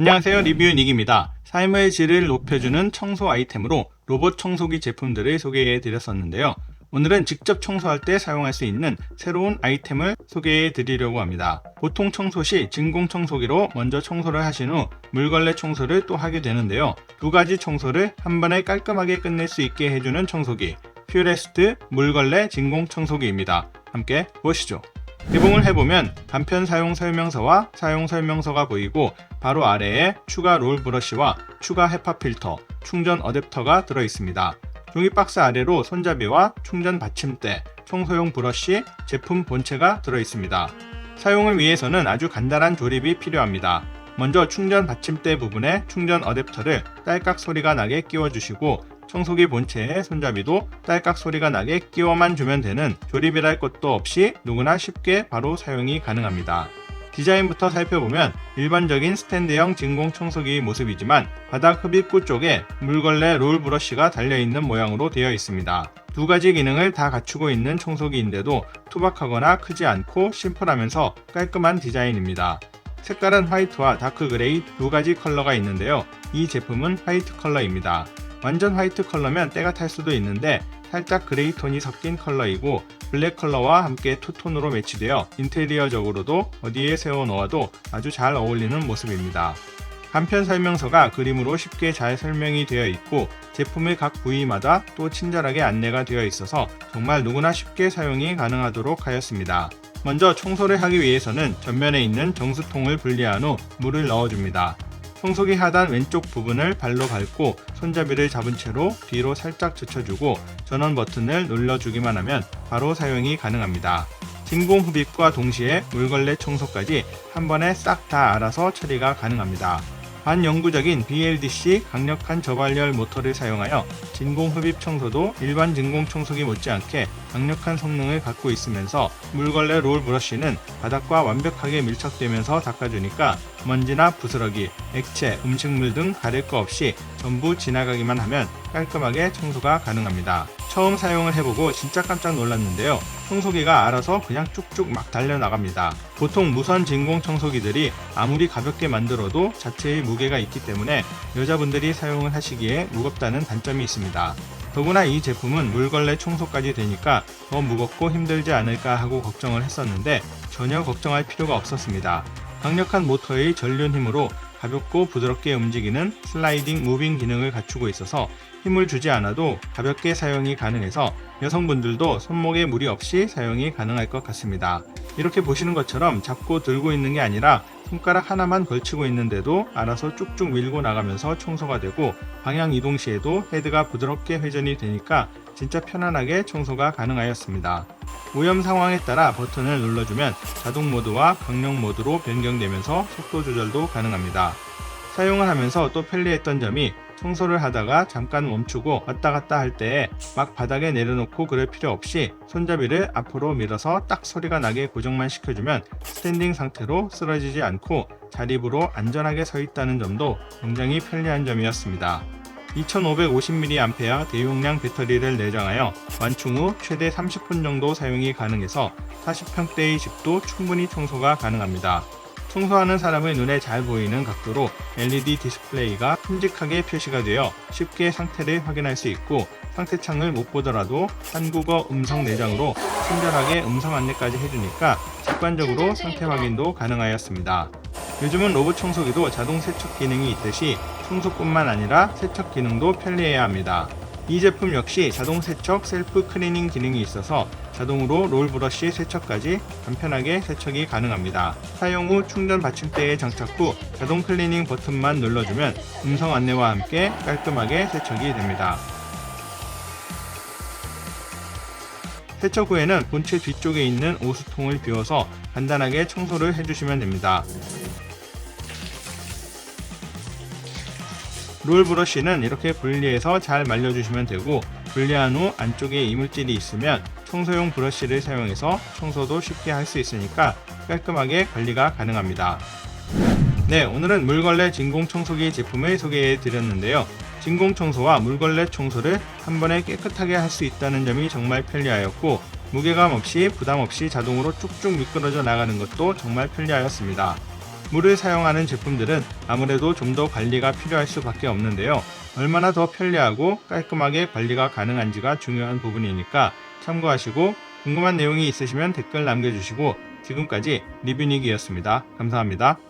안녕하세요 리뷰 닉입니다. 삶의 질을 높여주는 청소 아이템으로 로봇 청소기 제품들을 소개해 드렸었는데요. 오늘은 직접 청소할 때 사용할 수 있는 새로운 아이템을 소개해 드리려고 합니다. 보통 청소 시 진공 청소기로 먼저 청소를 하신 후 물걸레 청소를 또 하게 되는데요. 두 가지 청소를 한 번에 깔끔하게 끝낼 수 있게 해주는 청소기 퓨레스트 물걸레 진공 청소기입니다. 함께 보시죠. 개봉을 해보면 간편 사용 설명서와 사용 설명서가 보이고 바로 아래에 추가 롤 브러쉬와 추가 헤파 필터, 충전 어댑터가 들어 있습니다. 종이 박스 아래로 손잡이와 충전 받침대, 청소용 브러쉬, 제품 본체가 들어 있습니다. 사용을 위해서는 아주 간단한 조립이 필요합니다. 먼저 충전 받침대 부분에 충전 어댑터를 딸깍 소리가 나게 끼워주시고 청소기 본체에 손잡이도 딸깍 소리가 나게 끼워만 주면 되는 조립이랄 것도 없이 누구나 쉽게 바로 사용이 가능합니다. 디자인부터 살펴보면 일반적인 스탠드형 진공 청소기의 모습이지만 바닥 흡입구 쪽에 물걸레 롤 브러쉬가 달려있는 모양으로 되어 있습니다. 두 가지 기능을 다 갖추고 있는 청소기인데도 투박하거나 크지 않고 심플하면서 깔끔한 디자인입니다. 색깔은 화이트와 다크 그레이 두 가지 컬러가 있는데요. 이 제품은 화이트 컬러입니다. 완전 화이트 컬러면 때가 탈 수도 있는데 살짝 그레이 톤이 섞인 컬러이고 블랙 컬러와 함께 투톤으로 매치되어 인테리어적으로도 어디에 세워 놓아도 아주 잘 어울리는 모습입니다. 간편 설명서가 그림으로 쉽게 잘 설명이 되어 있고 제품의 각 부위마다 또 친절하게 안내가 되어 있어서 정말 누구나 쉽게 사용이 가능하도록 하였습니다. 먼저 청소를 하기 위해서는 전면에 있는 정수통을 분리한 후 물을 넣어줍니다. 청소기 하단 왼쪽 부분을 발로 밟고 손잡이를 잡은 채로 뒤로 살짝 젖혀주고 전원 버튼을 눌러주기만 하면 바로 사용이 가능합니다. 진공 흡입과 동시에 물걸레 청소까지 한 번에 싹 다 알아서 처리가 가능합니다. 반영구적인 BLDC 강력한 저발열 모터를 사용하여 진공 흡입 청소도 일반 진공 청소기 못지않게 강력한 성능을 갖고 있으면서 물걸레 롤 브러쉬는 바닥과 완벽하게 밀착되면서 닦아주니까 먼지나 부스러기, 액체, 음식물 등 가릴 거 없이 전부 지나가기만 하면 깔끔하게 청소가 가능합니다. 처음 사용을 해보고 진짜 깜짝 놀랐는데요. 청소기가 알아서 그냥 쭉쭉 막 달려나갑니다. 보통 무선 진공 청소기들이 아무리 가볍게 만들어도 자체의 무게가 있기 때문에 여자분들이 사용을 하시기에 무겁다는 단점이 있습니다. 더구나 이 제품은 물걸레 청소까지 되니까 더 무겁고 힘들지 않을까 하고 걱정을 했었는데 전혀 걱정할 필요가 없었습니다. 강력한 모터의 전륜 힘으로 가볍고 부드럽게 움직이는 슬라이딩 무빙 기능을 갖추고 있어서 힘을 주지 않아도 가볍게 사용이 가능해서 여성분들도 손목에 무리 없이 사용이 가능할 것 같습니다. 이렇게 보시는 것처럼 잡고 들고 있는 게 아니라 손가락 하나만 걸치고 있는데도 알아서 쭉쭉 밀고 나가면서 청소가 되고 방향 이동 시에도 헤드가 부드럽게 회전이 되니까 진짜 편안하게 청소가 가능하였습니다. 오염 상황에 따라 버튼을 눌러주면 자동 모드와 강력 모드로 변경되면서 속도 조절도 가능합니다. 사용을 하면서 또 편리했던 점이 청소를 하다가 잠깐 멈추고 왔다 갔다 할 때에 막 바닥에 내려놓고 그럴 필요 없이 손잡이를 앞으로 밀어서 딱 소리가 나게 고정만 시켜주면 스탠딩 상태로 쓰러지지 않고 자립으로 안전하게 서 있다는 점도 굉장히 편리한 점이었습니다. 2550mAh 대용량 배터리를 내장하여 완충 후 최대 30분 정도 사용이 가능해서 40평대의 집도 충분히 청소가 가능합니다. 청소하는 사람의 눈에 잘 보이는 각도로 LED 디스플레이가 큼직하게 표시가 되어 쉽게 상태를 확인할 수 있고 상태창을 못 보더라도 한국어 음성 내장으로 친절하게 음성 안내까지 해주니까 직관적으로 상태 확인도 가능하였습니다. 요즘은 로봇 청소기도 자동 세척 기능이 있듯이 청소뿐만 아니라 세척 기능도 편리해야 합니다. 이 제품 역시 자동 세척 셀프 클리닝 기능이 있어서 자동으로 롤 브러쉬 세척까지 간편하게 세척이 가능합니다. 사용 후 충전 받침대에 장착 후 자동 클리닝 버튼만 눌러주면 음성 안내와 함께 깔끔하게 세척이 됩니다. 세척 후에는 본체 뒤쪽에 있는 오수통을 비워서 간단하게 청소를 해주시면 됩니다. 롤 브러쉬는 이렇게 분리해서 잘 말려주시면 되고 분리한 후 안쪽에 이물질이 있으면 청소용 브러쉬를 사용해서 청소도 쉽게 할 수 있으니까 깔끔하게 관리가 가능합니다. 네, 오늘은 물걸레 진공 청소기 제품을 소개해 드렸는데요. 진공 청소와 물걸레 청소를 한 번에 깨끗하게 할 수 있다는 점이 정말 편리하였고 무게감 없이 부담 없이 자동으로 쭉쭉 미끄러져 나가는 것도 정말 편리하였습니다. 물을 사용하는 제품들은 아무래도 좀 더 관리가 필요할 수밖에 없는데요. 얼마나 더 편리하고 깔끔하게 관리가 가능한지가 중요한 부분이니까 참고하시고 궁금한 내용이 있으시면 댓글 남겨주시고 지금까지 리뷰닉이었습니다. 감사합니다.